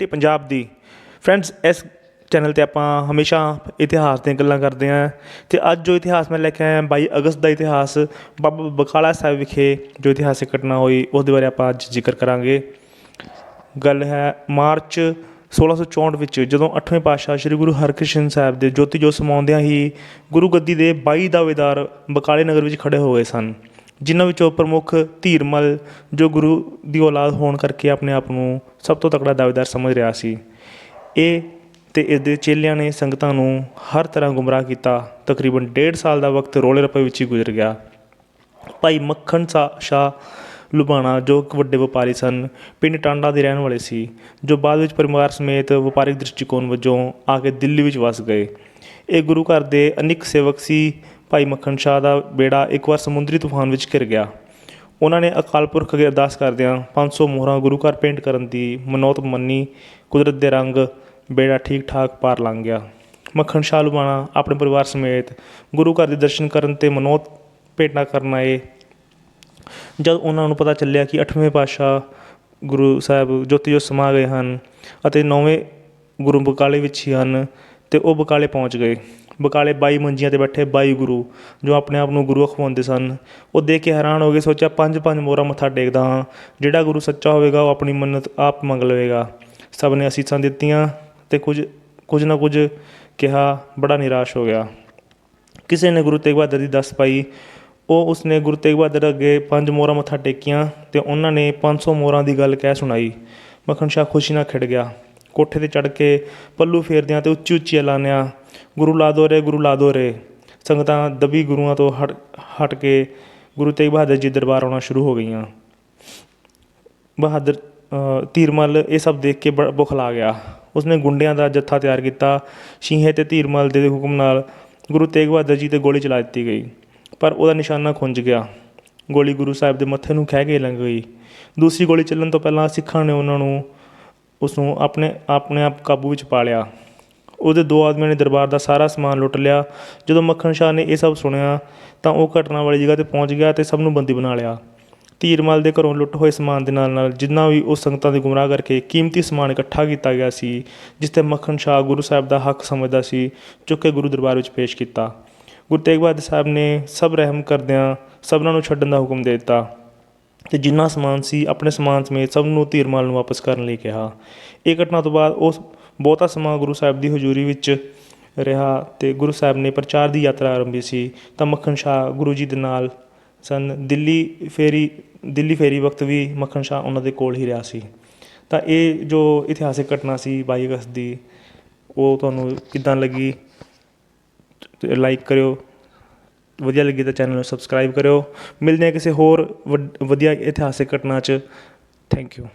ਤੇ ਪੰਜਾਬ ਦੀ। ਫਰੈਂਡਸ ਇਸ ਚੈਨਲ ਤੇ ਆਪਾਂ ਹਮੇਸ਼ਾ ਇਤਿਹਾਸ ਦੀਆਂ ਗੱਲਾਂ ਕਰਦੇ ਹਾਂ ਅਤੇ ਅੱਜ ਜੋ ਇਤਿਹਾਸ ਮੈਂ ਲੈ ਕੇ ਆਇਆ 22 ਅਗਸਤ ਦਾ ਇਤਿਹਾਸ, ਬਾਬਾ ਬਕਾਲਾ ਸਾਹਿਬ ਵਿਖੇ ਜੋ ਇਤਿਹਾਸਿਕ ਘਟਨਾ ਹੋਈ, ਉਹਦੇ ਬਾਰੇ ਆਪਾਂ ਅੱਜ ਜ਼ਿਕਰ ਕਰਾਂਗੇ। ਗੱਲ ਹੈ ਮਾਰਚ 1664 ਵਿੱਚ ਜਦੋਂ 8ਵੇਂ ਪਾਤਸ਼ਾਹ ਸ੍ਰੀ ਗੁਰੂ ਹਰਕ੍ਰਿਸ਼ਨ ਸਾਹਿਬ ਦੇ ਜੋਤੀ ਜੋਤ ਸਮਾਉਂਦਿਆਂ ਹੀ ਗੁਰੂ ਗੱਦੀ ਦੇ 22 ਦਾਅਵੇਦਾਰ ਬਕਾਲੇ ਨਗਰ ਵਿੱਚ ਖੜੇ ਹੋ ਗਏ ਸਨ। ਜਿਨ੍ਹਾਂ ਵਿੱਚੋਂ ਪ੍ਰਮੁੱਖ ਧੀਰਮਲ ਜੋ ਗੁਰੂ ਦੀ ਔਲਾਦ ਹੋਣ ਕਰਕੇ ਆਪਣੇ ਆਪ ਨੂੰ ਸਭ ਤੋਂ ਤਕੜਾ ਦਾਅਵੇਦਾਰ ਸਮਝ ਰਿਹਾ ਸੀ, ਇਹ ਅਤੇ ਇਸ ਦੇ ਚੇਲਿਆਂ ਨੇ ਸੰਗਤਾਂ ਨੂੰ ਹਰ ਤਰ੍ਹਾਂ ਗੁੰਮਰਾਹ ਕੀਤਾ। ਤਕਰੀਬਨ ਡੇਢ ਸਾਲ ਦਾ ਵਕਤ ਰੋਲੇ ਰੱਪੇ ਵਿੱਚ ਹੀ ਗੁਜ਼ਰ ਗਿਆ। ਭਾਈ ਮੱਖਣ ਸਾ, ਸ਼ਾਹ ਲੁਬਾਣਾ ਜੋ ਇੱਕ ਵੱਡੇ ਵਪਾਰੀ ਸਨ, ਪਿੰਡ ਟਾਂਡਾ ਦੇ ਰਹਿਣ ਵਾਲੇ ਸੀ, ਜੋ ਬਾਅਦ ਵਿੱਚ ਪਰਿਵਾਰ ਸਮੇਤ ਵਪਾਰਿਕ ਦ੍ਰਿਸ਼ਟੀਕੋਣ ਵਜੋਂ ਆ ਕੇ ਦਿੱਲੀ ਵਿੱਚ ਵਸ ਗਏ। ਇਹ ਗੁਰੂ ਘਰ ਦੇ ਅਨਿਕ ਸੇਵਕ ਸੀ ਭਾਈ ਮੱਖਣ ਸ਼ਾਹ ਦਾ ਬੇੜਾ ਇੱਕ ਵਾਰ ਸਮੁੰਦਰੀ ਤੂਫਾਨ ਵਿੱਚ ਘਿਰ ਗਿਆ। ਉਹਨਾਂ ਨੇ ਅਕਾਲ ਪੁਰਖ ਅੱਗੇ ਅਰਦਾਸ ਕਰਦਿਆਂ 500 ਮੋਹਰਾਂ ਗੁਰੂ ਘਰ ਪੇਂਟ ਕਰਨ ਦੀ ਮਨੋਤ ਮੰਨੀ। ਕੁਦਰਤ ਦੇ ਰੰਗ ਬੇੜਾ ਠੀਕ ਠਾਕ ਪਾਰ ਲੰਘ ਗਿਆ। ਮੱਖਣ ਸ਼ਾਹ ਲੁਬਾਣਾ ਆਪਣੇ ਪਰਿਵਾਰ ਸਮੇਤ ਗੁਰੂ ਘਰ ਦੇ ਦਰਸ਼ਨ ਕਰਨ ਤੇ ਮਨੋਤ ਭੇਟਾ ਕਰਨ ਆਏ। ਜਦ ਉਹਨਾਂ ਨੂੰ ਪਤਾ ਚੱਲਿਆ ਕਿ 8ਵੇਂ ਪਾਤਸ਼ਾਹ ਗੁਰੂ ਸਾਹਿਬ ਜੋਤੀ ਜੋਤ ਸਮਾ ਗਏ ਹਨ ਅਤੇ 9ਵੇਂ ਗੁਰੂ ਬਕਾਲੇ ਵਿੱਚ ਹੀ ਹਨ ਅਤੇ ਉਹ ਬਕਾਲੇ ਪਹੁੰਚ ਗਏ। ਬਕਾਲੇ ਬਾਈ ਮੰਜੀਆਂ ਤੇ ਬੈਠੇ ਬਾਈ ਗੁਰੂ, ਜੋ ਆਪਣੇ ਆਪ ਨੂੰ ਗੁਰੂ ਅਖਵਾਉਂਦੇ ਸਨ। ਉਹ ਦੇਖ ਕੇ ਹੈਰਾਨ ਹੋ ਗਏ, ਸੋਚਿਆ ਪੰਜ ਪੰਜ ਮੋਹਰਾਂ ਮੱਥਾ ਟੇਕਦਾ ਹਾਂ। ਜਿਹੜਾ ਗੁਰੂ ਸੱਚਾ ਹੋਵੇਗਾ, ਉਹ ਆਪਣੀ ਮੰਨਤ ਆਪ ਮੰਗ ਲਵੇਗਾ। ਸਭ ਨੇ ਅਸੀਸਾਂ ਦਿੱਤੀਆਂ ਅਤੇ ਕੁਝ ਕੁਝ ਨਾ ਕੁਝ ਕਿਹਾ, ਬੜਾ ਨਿਰਾਸ਼ ਹੋ ਗਿਆ। ਕਿਸੇ ਨੇ ਗੁਰੂ ਤੇਗ ਬਹਾਦਰ ਦੀ ਦੱਸ ਪਾਈ। ਉਹ ਉਸਨੇ ਗੁਰੂ ਤੇਗ ਬਹਾਦਰ ਅੱਗੇ ਪੰਜ ਮੋਹਰਾਂ ਮੱਥਾ ਟੇਕੀਆਂ ਤੇ ਉਹਨਾਂ ਨੇ 500 ਮੋਹਰਾਂ ਦੀ ਗੱਲ ਕਹਿ ਸੁਣਾਈ। ਮੱਖਣ ਸ਼ਾਹ ਖੁਸ਼ੀ ਨਾਲ ਖਿੜ ਗਿਆ। ਕੋਠੇ ਤੇ ਚੜ੍ਹ ਕੇ ਪੱਲੂ ਫੇਰਦਿਆਂ ਅਤੇ ਉੱਚੀ ਉੱਚੀ ਐਲਾਨਿਆ, ਗੁਰੂ ਲਾਦੋ ਰੇ, ਗੁਰੂ ਲਾਦੋ ਰੇ। ਸੰਗਤਾਂ ਦਬੀ ਗੁਰੂਆਂ ਤੋਂ ਹਟ ਹਟ ਕੇ ਗੁਰੂ ਤੇਗ ਬਹਾਦਰ ਜੀ ਦਰਬਾਰ ਆਉਣਾ ਸ਼ੁਰੂ ਹੋ ਗਈਆਂ। ਬਹਾਦਰ ਧੀਰਮਲ ਇਹ ਸਭ ਦੇਖ ਕੇ ਬੜਾ ਬੁਖਲਾ ਗਿਆ। ਉਸਨੇ ਗੁੰਡਿਆਂ ਦਾ ਜੱਥਾ ਤਿਆਰ ਕੀਤਾ। ਸ਼ੀਂਹੇ ਤੇ ਧੀਰਮਲ ਦੇ ਹੁਕਮ ਨਾਲ ਗੁਰੂ ਤੇਗ ਬਹਾਦਰ ਜੀ ਤੇ ਗੋਲੀ ਚਲਾ ਦਿੱਤੀ ਗਈ। ਪਰ ਉਹਦਾ ਨਿਸ਼ਾਨਾ ਖੁੰਝ ਗਿਆ। ਗੋਲੀ ਗੁਰੂ ਸਾਹਿਬ ਦੇ ਮੱਥੇ ਨੂੰ ਖਹਿ ਕੇ ਲੰਘ ਗਈ। ਦੂਸਰੀ ਗੋਲੀ ਚੱਲਣ ਤੋਂ ਪਹਿਲਾਂ ਸਿੱਖਾਂ ਨੇ ਉਹਨਾਂ ਨੂੰ ਉਸ ਨੂੰ ਆਪਣੇ ਆਪਣੇ ਆਪ ਕਾਬੂ ਵਿੱਚ ਪਾ ਲਿਆ। ਉਹਦੇ ਦੋ ਆਦਮੀਆਂ ਨੇ ਦਰਬਾਰ ਦਾ ਸਾਰਾ ਸਮਾਨ ਲੁੱਟ ਲਿਆ। ਜਦੋਂ ਮੱਖਣ ਸ਼ਾਹ ਨੇ ਇਹ ਸਭ ਸੁਣਿਆ, ਤਾਂ ਉਹ ਘਟਨਾ ਵਾਲੀ ਜਗ੍ਹਾ ਤੇ ਪਹੁੰਚ ਗਿਆ ਅਤੇ ਸਭ ਨੂੰ ਬੰਦੀ ਬਣਾ ਲਿਆ। ਧੀਰਮਲ ਦੇ ਘਰੋਂ ਲੁੱਟ ਹੋਏ ਸਮਾਨ ਦੇ ਨਾਲ ਨਾਲ ਜਿੰਨਾ ਵੀ ਉਹ ਸੰਗਤਾਂ ਦੇ ਗੁੰਮਰਾਹ ਕਰਕੇ ਕੀਮਤੀ ਸਮਾਨ ਇਕੱਠਾ ਕੀਤਾ ਗਿਆ ਸੀ, ਜਿਸ ਤੇ ਮੱਖਣ ਸ਼ਾਹ ਗੁਰੂ ਸਾਹਿਬ ਦਾ ਹੱਕ ਸਮਝਦਾ ਸੀ, ਚੁੱਕ ਕੇ ਗੁਰੂ ਦਰਬਾਰ ਵਿੱਚ ਪੇਸ਼ ਕੀਤਾ। ਗੁਰੂ ਤੇਗ ਬਹਾਦਰ ਸਾਹਿਬ ਨੇ ਸਭ ਰਹਿਮ ਕਰਦਿਆਂ ਸਭਨਾਂ ਨੂੰ ਛੱਡਣ ਦਾ ਹੁਕਮ ਦੇ ਦਿੱਤਾ। ਅਤੇ ਜਿੰਨਾ ਸਮਾਨ ਸੀ, ਆਪਣੇ ਸਮਾਨ ਸਮੇਤ ਸਭ ਨੂੰ ਧੀਰਮਾਲ ਨੂੰ ਵਾਪਸ ਕਰਨ ਲਈ ਕਿਹਾ। ਇਹ ਘਟਨਾ ਤੋਂ ਬਾਅਦ ਉਸ ਬਹੁਤਾ ਸਮਾਂ ਗੁਰੂ ਸਾਹਿਬ ਦੀ ਹਜ਼ੂਰੀ ਵਿੱਚ ਰਿਹਾ ਅਤੇ ਗੁਰੂ ਸਾਹਿਬ ਨੇ ਪ੍ਰਚਾਰ ਦੀ ਯਾਤਰਾ ਆਰੰਭੀ ਸੀ। ਤਾਂ ਮੱਖਣ ਸ਼ਾਹ ਗੁਰੂ ਜੀ ਦੇ ਨਾਲ ਸਨ। ਦਿੱਲੀ ਫੇਰੀ ਦਿੱਲੀ ਫੇਰੀ ਵਕਤ ਵੀ ਮੱਖਣ ਸ਼ਾਹ ਉਹਨਾਂ ਦੇ ਕੋਲ ਹੀ ਰਿਹਾ ਸੀ। ਤਾਂ ਇਹ ਜੋ ਇਤਿਹਾਸਿਕ ਘਟਨਾ ਸੀ 22 ਅਗਸਤ ਦੀ, ਉਹ ਤੁਹਾਨੂੰ ਕਿੱਦਾਂ ਲੱਗੀ? ਲਾਈਕ ਕਰਿਓ। ਵਧੀਆ ਲੱਗੀ ਤਾਂ ਚੈਨਲ ਨੂੰ ਸਬਸਕ੍ਰਾਈਬ ਕਰਿਓ। ਮਿਲਦੇ ਹਾਂ ਕਿਸੇ ਹੋਰ ਵ ਵਧੀਆ ਇਤਿਹਾਸਿਕ ਘਟਨਾ 'ਚ। Thank you